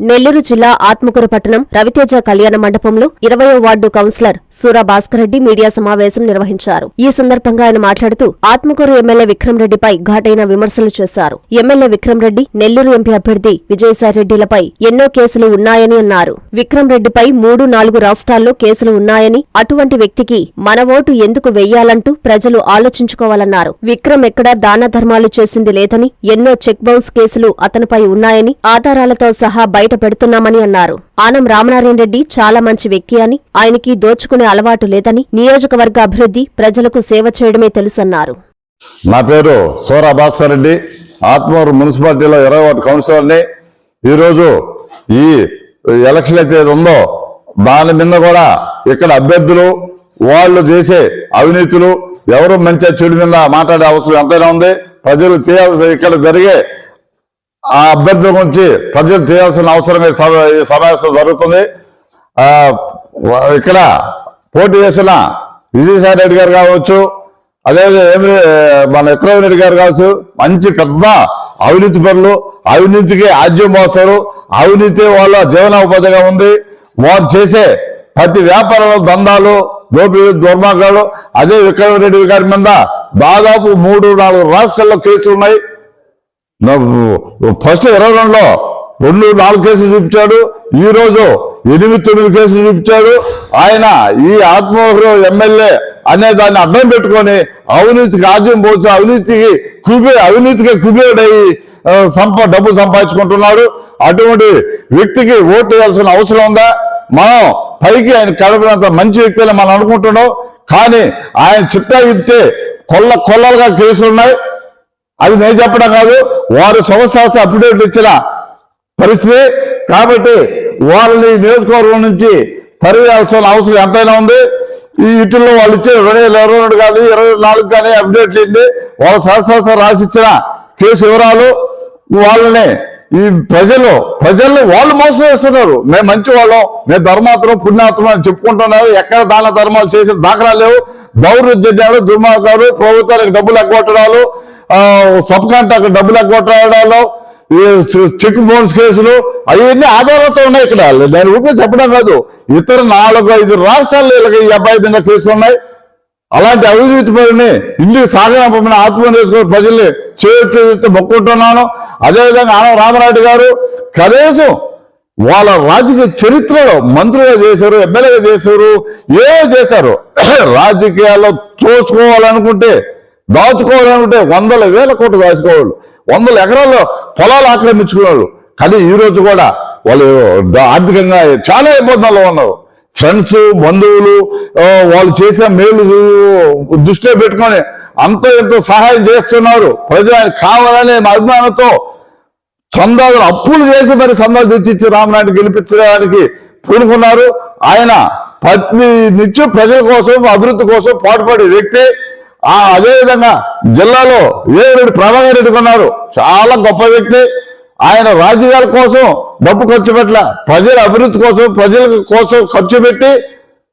నెల్లూరు జిల్లా ఆత్మకూరు పట్టణం రవితేజ కళ్యాణ మండపంలో ఇరవయో ward councillor Sura Bhaskar Reddy media సమావేశం నిర్వహించారు. ఈ సందర్భంగా ఆయన మాట్లాడుతూ ఆత్మకూరు ఎమ్మెల్యే విక్రమ్ రెడ్డిపై ఘాటైన విమర్శలు చేశారు. ఎమ్మెల్యే విక్రమ్ రెడ్డి నెల్లూరు ఎంపీ అభ్యర్థి విజయసాయి రెడ్డిలపై ఎన్నో కేసులు ఉన్నాయని అన్నారు. విక్రమ్ రెడ్డిపై మూడు నాలుగు రాష్ట్రాల్లో కేసులు ఉన్నాయని అటువంటి వ్యక్తికి మన ఓటు ఎందుకు వెయ్యాలంటూ ప్రజలు ఆలోచించుకోవాలన్నారు. విక్రమ్ ఎక్కడా దాన ధర్మాలు చేసింది లేదని ఎన్నో చెక్ బౌన్స్ కేసులు అతనిపై ఉన్నాయని ఆధారాలతో సహా బయట పెడుతున్నామని అన్నారు. ఆనం రామనారాయణ రెడ్డి చాలా మంచి వ్యక్తి అని ఆయనకి దోచుకునే అలవాటు లేదని నియోజకవర్గ అభివృద్ధి ప్రజలకు సేవ చేయడమే తెలుసన్నారు. నా పేరు సోరా భాస్కర్ రెడ్డి. ఆత్మూరు మున్సిపాలిటీలో ఇరవై ఒకటి కౌన్సిలర్ని. ఈరోజు ఈ ఎలక్షన్ అయితే ఉందో దాని మీద కూడా ఇక్కడ అభ్యర్థులు వాళ్ళు చేసే అవినీతులు ఎవరు మంచి చెడు మీద మాట్లాడే అవసరం ఎంతైనా ఉంది. ప్రజలు చేయాల్సి ఇక్కడ జరిగే ఆ అభ్యర్థుల గురించి ప్రజలు చేయాల్సిన అవసరం ఈ సమావేశం జరుగుతుంది. ఇక్కడ పోటీ చేసిన విజయసాయి రెడ్డి గారు కావచ్చు అదే ఏమి మన విక్రమ్ రెడ్డి గారు కావచ్చు మంచి పెద్ద అవినీతి పనులు అవినీతికి ఆద్యం మోస్తారు. అవినీతి వాళ్ళ జీవనోపాధిగా ఉంది. వారు చేసే ప్రతి వ్యాపారంలో దందాలు దోపిడీ దుర్మార్గాలు అదే విక్రమ్ రెడ్డి గారి మీద దాదాపు మూడు నాలుగు రాష్ట్రాల్లో కేసులు ఉన్నాయి. ఫస్ట్ ఇరవై రెండులో రెండు నాలుగు కేసులు చూపించాడు. ఈరోజు ఎనిమిది తొమ్మిది కేసులు చూపించాడు. ఆయన ఈ ఆత్మహత్య ఎమ్మెల్యే అనే దాన్ని అడ్డం పెట్టుకొని అవినీతికి ఆద్యం పోసి అవినీతికి కుబే అవినీతికి కుబేడయి ఆ, సంప డబ్బు సంపాదించుకుంటున్నాడు. అటువంటి వ్యక్తికి ఓటు వేయాల్సిన అవసరం ఉందా? మనం పైకి ఆయన కడపడంత మంచి వ్యక్తులే మనం అనుకుంటున్నాం. కానీ ఆయన చిట్టా ఇస్తే కొల్ల కొల్లలుగా కేసులు ఉన్నాయి. అది నేను చెప్పడం కాదు వారు సంస్థ అప్డేట్ ఇచ్చిన పరిస్థితి. కాబట్టి వాళ్ళని నియోజకవర్గం నుంచి పరివేయాల్సిన అవసరం ఎంతైనా ఉంది. ఈ వీటిల్లో వాళ్ళు ఇచ్చే రెండు వేల ఇరవై రెండు కానీ ఇరవై నాలుగు కానీ అప్డేట్లు ఏంటి? వాళ్ళ శాస్త్ర రాసిచ్చిన కేసు వివరాలు వాళ్ళని ఈ ప్రజలు ప్రజల్లో వాళ్ళు మోసం చేస్తున్నారు. మేము మంచి వాళ్ళం మేము ధర్మాత్రం పుణ్యాత్రం అని చెప్పుకుంటున్నారు. ఎక్కడ దాన ధర్మాలు చేసిన దాఖలా లేవు. దౌర్జన్యాలు దుర్మార్గాలు ప్రభుత్వానికి డబ్బులు ఎగ్గొట్టడాలు సబ్ కాంట్రాక్ట్ డబ్బులు ఎగ్గొట్టడాలు ఈ చెక్ బౌన్స్ కేసులు అవన్నీ ఆధారాలతో ఉన్నాయి ఇక్కడ. నేను ఊపిరి చెప్పడం కాదు. ఇతర నాలుగు ఐదు రాష్ట్రాల్లో వీళ్ళకి ఈ అబ్బాయి మీద కేసులు ఉన్నాయి. అలాంటి అవినీతి పరుని ఇంటికి సాగనంపమైన ఆత్మహత్య చేసుకుని ప్రజల్ని చేతి మొక్కుంటున్నాను. అదేవిధంగా ఆనవ రామరాయుడు గారు కనీసం వాళ్ళ రాజకీయ చరిత్రలో మంత్రులుగా చేశారు ఎమ్మెల్యేగా చేశారు ఏవో చేశారు. రాజకీయాల్లో తోచుకోవాలనుకుంటే దాచుకోవాలనుకుంటే వందల వేల కోట్లు దాచుకోవాలి. వందల ఎకరాల్లో పొలాలు ఆక్రమించుకున్నారు. కానీ ఈరోజు కూడా వాళ్ళు ఆర్థికంగా చాలా ఇబ్బందుల్లో ఉన్నారు. ఫ్రెండ్స్ బంధువులు వాళ్ళు చేసిన మేలు దృష్టిలో పెట్టుకొని అంత ఎంతో సహాయం చేస్తున్నారు. ప్రజలు కావాలనే అభిమానంతో చందాలు అప్పులు చేసి మరి చందాలు తెచ్చిచ్చి రామనాయుడు గెలిపించడానికి పూనుకున్నారు. ఆయన ప్రతి నిత్యం ప్రజల కోసం అభివృద్ధి కోసం పాటుపడే వ్యక్తి. ఆ అదేవిధంగా జిల్లాలో ఏడు ప్రభాకర్ రెడ్డి ఉన్నారు చాలా గొప్ప వ్యక్తి. ఆయన రాజకీయాల కోసం డబ్బు ఖర్చు పెట్టల. ప్రజల అభివృద్ధి కోసం ప్రజల కోసం ఖర్చు పెట్టి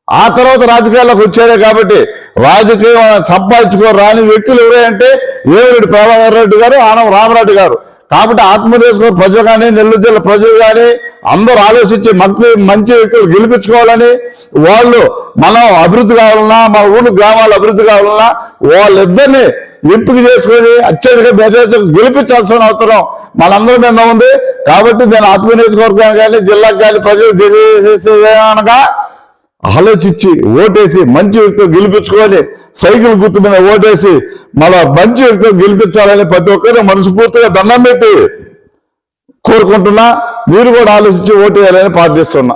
ఆ తర్వాత రాజకీయాల్లోకి వచ్చాడే కాబట్టి రాజకీయం సంపాదించుకో రాని వ్యక్తులు ఎవరంటే ఏవిరెడ్డి ప్రభాకర్ రెడ్డి గారు ఆనం రామరెడ్డి గారు. కాబట్టి ఆత్మనిర్భర్ ప్రజలు కానీ నెల్లూరు జిల్లా ప్రజలు కానీ అందరూ ఆలోచించి మంచి మంచి వ్యక్తులు గెలిపించుకోవాలని వాళ్ళు మనం అభివృద్ధి కావాలన్నా మన ఊరు గ్రామాలు అభివృద్ధి కావాలన్నా వాళ్ళిద్దరిని ఎంపిక చేసుకొని అత్యధిక మెజార్టీ గెలిపించాల్సిన అవసరం మనందరి మీద ఉంది. కాబట్టి నేను ఆత్మ నియోజకవర్గానికి కానీ జిల్లాకు కానీ ప్రజలు చేసేదనగా ఆలోచించి ఓటేసి మంచి వ్యక్తితో గెలిపించుకొని సైకిల్ గుర్తు మీద ఓటేసి మన మంచి వ్యక్తితో గెలిపించాలని ప్రతి ఒక్కరిని మనస్ఫూర్తిగా దండం పెట్టి కోరుకుంటున్నా. మీరు కూడా ఆలోచించి ఓటేయాలని ప్రార్థిస్తున్నా.